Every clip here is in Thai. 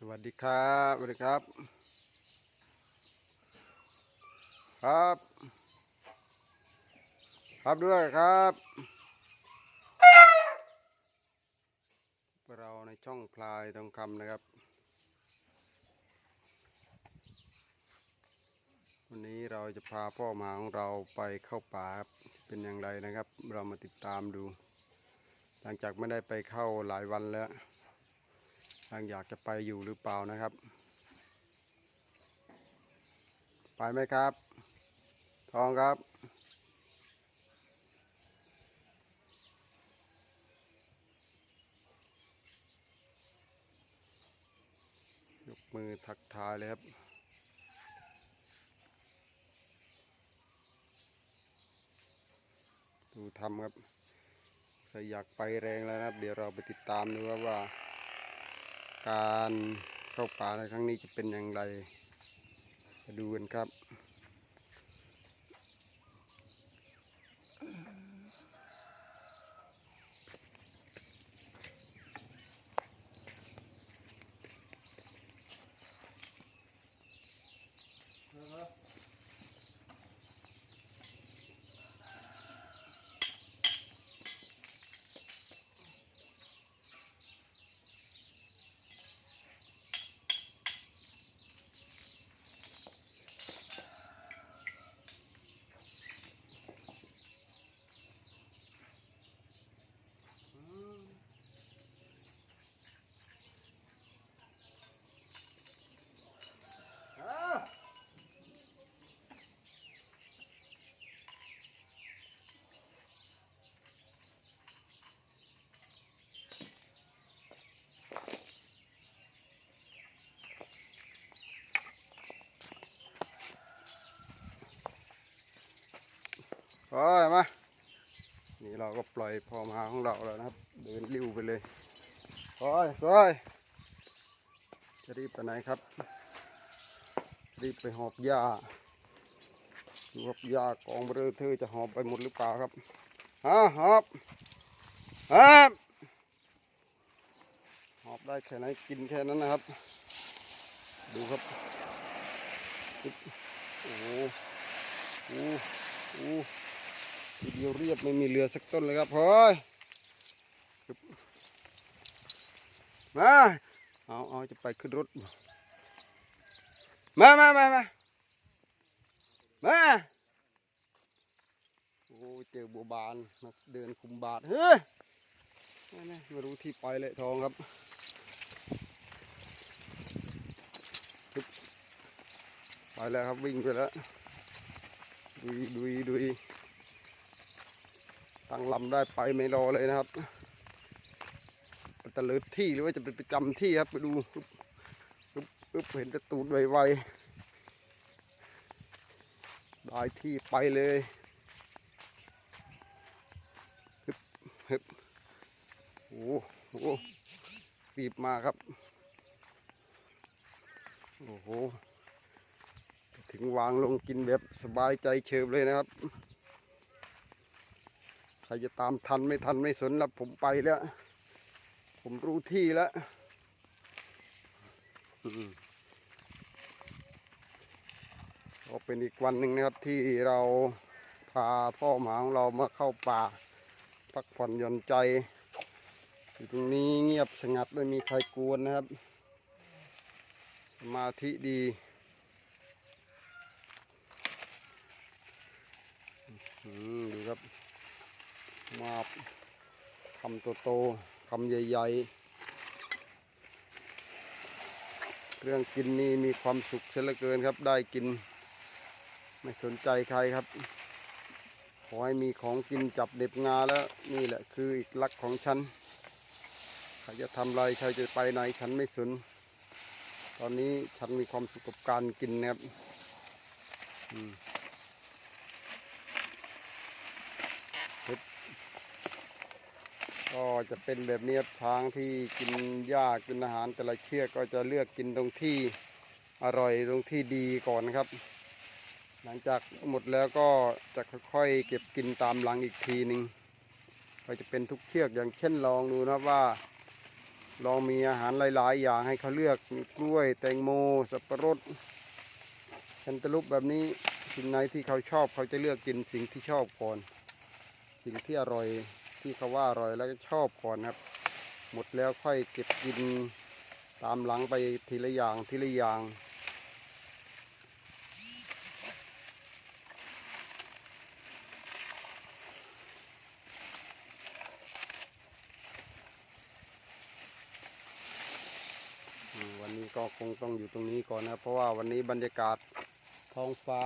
สวัสดีครับสวัสดีครับ ครับ ครับด้วยครับ เราในช่องพลายทองคำนะครับ วันนี้เราจะพาพ่อหมาของเราไปเข้าป่าครับเป็นอย่างไรนะครับ เรามาติดตามดู หลังจากไม่ได้ไปเข้าหลายวันแล้ว ยังอยากจะไปอยู่หรือเปล่านะครับ ไปไหมครับ ทองครับ ยกมือทักทายเลยครับดูทำครับใครอยากไปแรงแล้วนะครับ เดี๋ยวเราไปติดตามดูครับว่า การเข้าป่าในครั้งนี้จะเป็นอย่างไร มาดูกันครับ โอ้ยมา นี่เราก็ปล่อยพอมาของเราแล้วนะครับ เดินริ้วไปเลยโอ้ยโอ้ยจะรีบไปไหนครับ รีบไปหอบหญ้าดูครับหญ้ากองเบลอเธอจะหอบไปหมดหรือเปล่าครับฮะหอบฮะหอบได้แค่ไหนกินแค่นั้นนะครับ ดูครับโอ้โหโอ้โห ทีเดียวเรียบไม่มีเรือสักต้นเลยครับเฮ้ยมาเอาเอาจะไปขึ้นรถ มามามามามาโอ้เจอบัวบานมาเดินคุมบาทเฮ้ยไม่รู้ที่ไปเลยทองครับปึ๊บไปแล้วครับวิ่งไปแล้วดุยดุยดุย ตั้งลำได้ไปไม่รอเลยนะครับตะเลิดที่หรือว่าจะเป็นประจำที่ครับไปดูปึ๊บปึ๊บปึ๊บเห็นตะตูดไวๆได้ที่ไปเลยฮึบฮึบโอ้โหรีบมาครับ โอ้โห ถึงวางลงกินแบบสบายใจเฉิบเลยนะครับ ใครจะตามทันไม่ทันไม่สนแล้วผมไปแล้ว ผมรู้ที่แล้วก็เป็นอีกวันหนึ่งนะครับที่เราพาพ่อหมาของเรามาเข้าป่า พักผ่อนหย่อนใจ อยู่ตรงนี้เงียบสงัดไม่มีใครกวนนะครับ สมาธิดีดูครับ มาคำโตๆคำใหญ่ๆ เรื่องกินนี่มีความสุขเสียเหลือเกินครับ ได้กิน ไม่สนใจใครครับ ขอให้มีของกินจับเด็บงาแล้ว นี่แหละคืออีกลักษ์ของฉัน ใครจะทำอะไรใครจะไปไหนฉันไม่สน ตอนนี้ฉันมีความสุขกับการกินนะครับ อืม ก็จะเป็นแบบนี้ครับช้างที่กินหญ้ากินอาหารแต่ละเชือกก็จะเลือกกินตรงที่อร่อยตรงที่ดีก่อนครับ หลังจากหมดแล้วก็จะค่อยๆเก็บกินตามหลังอีกทีหนึ่งก็จะเป็นทุกเชือกอย่างเช่นลองดูนะว่า ลองมีอาหารหลาย ๆ อย่างให้เขาเลือกมีกล้วยแตงโม สับปะรดแคนตาลูปแบบนี้สิ่งไหนที่เขาชอบเขาจะเลือกกินสิ่งที่ชอบก่อน สิ่งที่อร่อย ที่เขาว่าอร่อยแล้วชอบก่อนครับ หมดแล้วค่อยเก็บกินตามหลังไปทีละอย่างทีละอย่างวันนี้ก็คงต้องอยู่ตรงนี้ก่อนนะครับเพราะว่าวันนี้บรรยากาศท้องฟ้า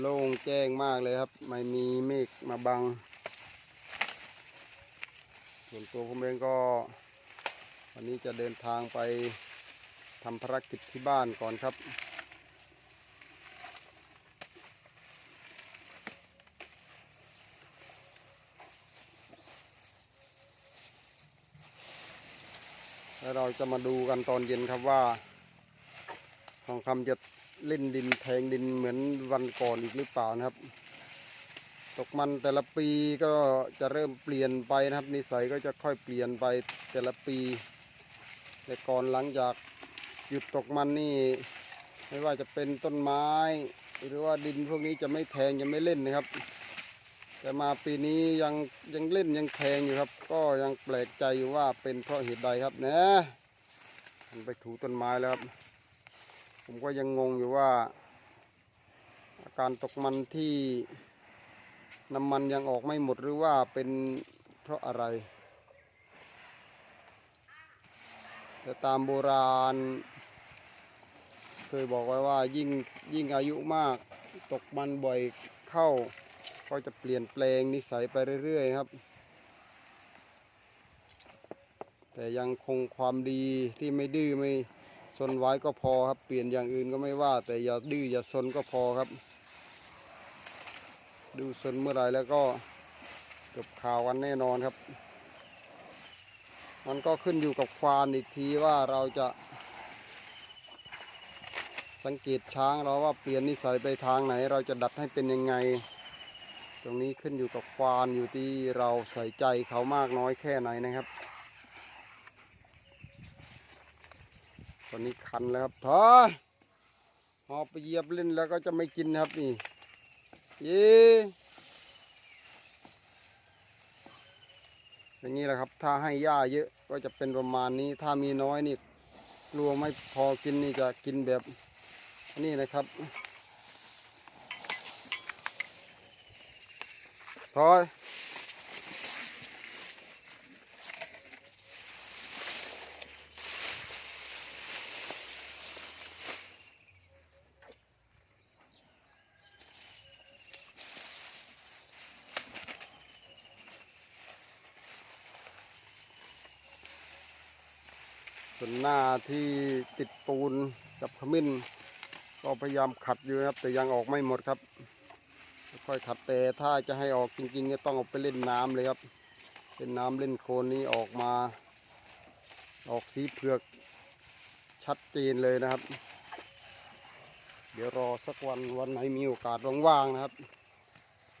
โล่งแจ้งมากเลยครับ ไม่มีเมฆมาบัง ส่วนตัวผมเองก็ วันนี้จะเดินทางไปทำภารกิจที่บ้านก่อนครับแล้วเราจะมาดูกันตอนเย็นครับว่า ทองคำจะเล่นดินแทงดินเหมือนวันก่อนอีกหรือเปล่านะครับ ตกมันแต่ละปีก็จะเริ่มเปลี่ยนไปนะครับนิสัยก็จะค่อยเปลี่ยนไปแต่ละปี แต่ก่อนหลังจากหยุดตกมันนี่ ไม่ว่าจะเป็นต้นไม้ หรือว่าดินพวกนี้จะไม่แทงจะไม่เล่นนะครับ แต่มาปีนี้ยังยังเล่นยังแทงอยู่ครับ ก็ยังแปลกใจอยู่ว่าเป็นเพราะเหตุใดครับนะมันไปถูต้นไม้แล้วครับ ผมก็ยังงงอยู่ว่าอาการตกมันที่ น้ำมันยังออกไม่หมดหรือว่าเป็นเพราะอะไร แต่ตามโบราณ เคยบอกไว้ว่ายิ่งยิ่งอายุมากตกมันบ่อยเข้า ก็จะเปลี่ยนแปลงนิสัยไปเรื่อยๆครับ แต่ยังคงความดีที่ไม่ดื้อไม่ซนไว้ก็พอครับ เปลี่ยนอย่างอื่นก็ไม่ว่า แต่อย่าดื้ออย่าซนก็พอครับ ดูซนเมื่อไรแล้วก็จบข่าววันแน่นอนครับ มันก็ขึ้นอยู่กับควานอีกทีว่าเราจะ สังเกตช้างเราว่าเปลี่ยนนิสัยไปทางไหน เราจะดัดให้เป็นยังไง ตรงนี้ขึ้นอยู่กับควานอยู่ที่เราใส่ใจเขามากน้อยแค่ไหนนะครับตอนนี้คันแล้วครับถอยหอบไปเหยียบเล่นแล้วก็จะไม่กินนะครับนี่ เย้อย่างนี้แหละครับ ถ้าให้หญ้าเยอะก็จะเป็นประมาณนี้ ถ้ามีน้อยนี่กลัวไม่พอกินนี่จะกินแบบนี่นะครับถอย ส่วนหน้าที่ติดปูนกับขมิ้น ก็พยายามขัดอยู่นะครับแต่ยังออกไม่หมดครับ ค่อยขัดแต่ถ้าจะให้ออกจริงๆก็ต้องเอาไปเล่นน้ำเลยครับเล่นน้ำเล่นโคลนนี้ออกมา ออกสีเผือกชัดเจนเลยนะครับ เดี๋ยวรอสักวันวันไหนมีโอกาสว่างๆนะครับ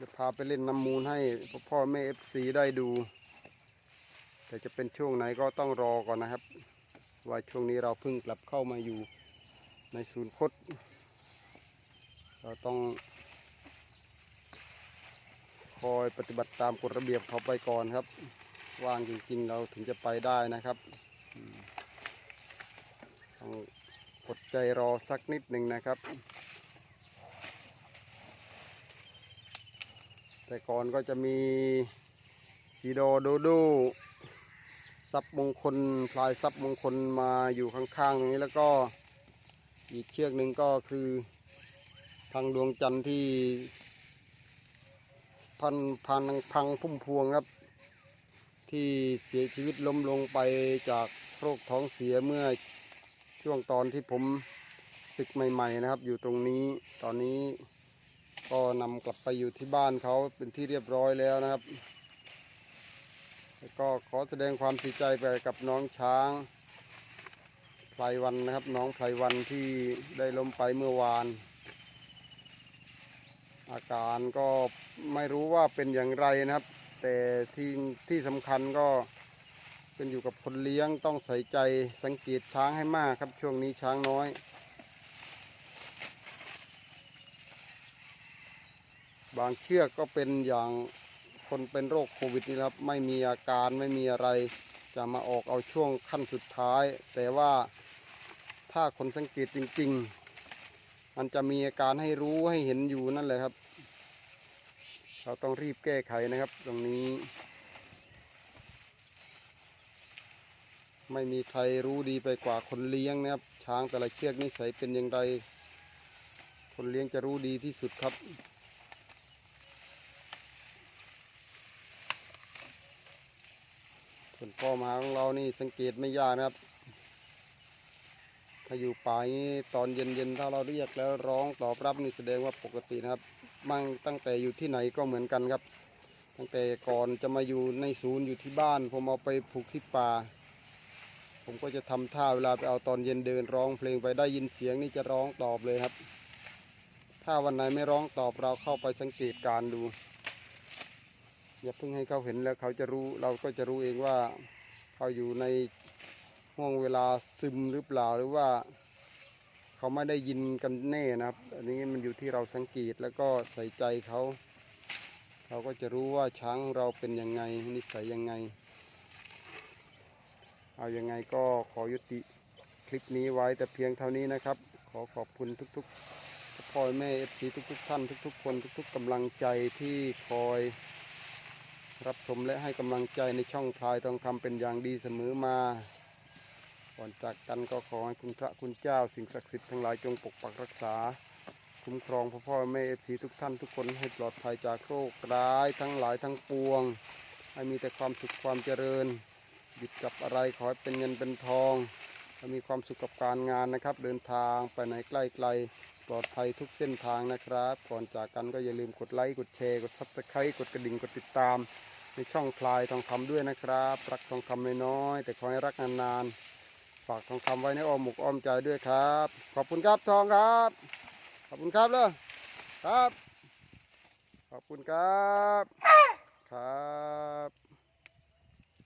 จะพาไปเล่นน้ำมูลให้พ่อแม่เอฟซีได้ดู แต่จะเป็นช่วงไหนก็ต้องรอก่อนนะครับ ว่าช่วงนี้เราเพิ่งกลับเข้ามาอยู่ในศูนย์คดเราต้องคอยปฏิบัติตามกฎระเบียบเขาไปก่อนครับ ว่างจริงๆเราถึงจะไปได้นะครับต้องอดใจรอสักนิดหนึ่งนะครับ แต่ก่อนก็จะมีสีโดโดโด ซับมงคลพลายซับมงคลมาอยู่ข้างๆตรงนี้แล้วก็อีกเชือกหนึ่งก็คือทางดวงจันทร์ที่พันพันพังพุ่มพวงครับ ที่เสียชีวิตล้มลงไปจากโรคท้องเสียเมื่อช่วงตอนที่ผมศึกใหม่ๆนะครับ อยู่ตรงนี้ตอนนี้ก็นำกลับไปอยู่ที่บ้านเขาเป็นที่เรียบร้อยแล้วนะครับ ก็ขอแสดงความเสียใจไปกับน้องช้างไพรวันนะครับ น้องไพรวันที่ได้ล้มไปเมื่อวาน อาการก็ไม่รู้ว่าเป็นอย่างไรนะครับ แต่ที่ที่สำคัญก็ขึ้นอยู่กับคนเลี้ยงต้องใส่ใจสังเกตช้างให้มากครับ ช่วงนี้ช้างน้อย บางเชือกก็เป็นอย่าง คนเป็นโรคโควิดนี่ครับไม่มีอาการไม่มีอะไร จะมาออกเอาช่วงขั้นสุดท้าย แต่ว่าถ้าคนสังเกตจริง ๆ มันจะมีอาการให้รู้ให้เห็นอยู่นั่นแหละครับ เราต้องรีบแก้ไขนะครับ ตรงนี้ ไม่มีใครรู้ดีไปกว่าคนเลี้ยงนะครับ ช้างแต่ละเชือกนิสัยเป็นอย่างไร คนเลี้ยงจะรู้ดีที่สุดครับ ส่วนพ่อมาของเรานี่สังเกตไม่ยากนะครับ ถ้าอยู่ป่านี้ตอนเย็นๆถ้าเราเรียกแล้วร้องตอบรับนี่แสดงว่าปกตินะครับ มั่งตั้งแต่อยู่ที่ไหนก็เหมือนกันครับ ตั้งแต่ก่อนจะมาอยู่ในศูนย์อยู่ที่บ้าน ผมเอาไปผูกที่ป่า ผมก็จะทำท่าเวลาไปเอาตอนเย็นเดินร้องเพลงไปได้ยินเสียงนี่จะร้องตอบเลยครับ ถ้าวันไหนไม่ร้องตอบเราเข้าไปสังเกตการดู อย่าเพิ่งให้เขาเห็นแล้วเขาจะรู้เราก็จะรู้เองว่าเขาอยู่ในห่วงเวลาซึมหรือเปล่าหรือว่า เขาไม่ได้ยินกันแน่นะครับอันนี้มันอยู่ที่เราสังเกตแล้วก็ใส่ใจเขาเราก็จะรู้ว่าช้างเราเป็นยังไงนิสัยยังไง เอายังไงก็ขอยุติคลิปนี้ไว้แต่เพียงเท่านี้นะครับ ขอขอบคุณทุกๆพ่อแม่เอฟซีทุกๆท่านทุก ๆ คนทุก ๆกำลังใจที่คอย รับชมและให้กำลังใจในช่องพลายทองคำเป็นอย่างดีเสมอมา ก่อนจากกันก็ขอให้คุณพระคุณเจ้าสิ่งศักดิ์สิทธิ์ทั้งหลายจงปกปักรักษา คุ้มครองพ่อพ่อแม่เอฟซีทุกท่านทุกคนให้ปลอดภัยจากโรคร้ายทั้งหลายทั้งปวง ให้มีแต่ความสุขความเจริญหยิบจับอะไรขอให้เป็นเงินเป็นทอง มีความสุขกับการงานนะครับ เดินทางไปไหนใกล้ไกลปลอดภัยทุกเส้นทางนะครับ ก่อนจากกันก็อย่าลืมกดไลค์กดแชร์กดซับสไครต์กดกระดิ่งกดติดตาม ในช่องพลายทองคำด้วยนะครับ รักทองคำน้อยๆแต่ขอให้รักนานๆฝากทองคำไว้ในอ้อมอกอ้อมใจด้วยครับ ขอบคุณครับทองครับ ขอบคุณครับเลยครับ ขอบคุณครับครับ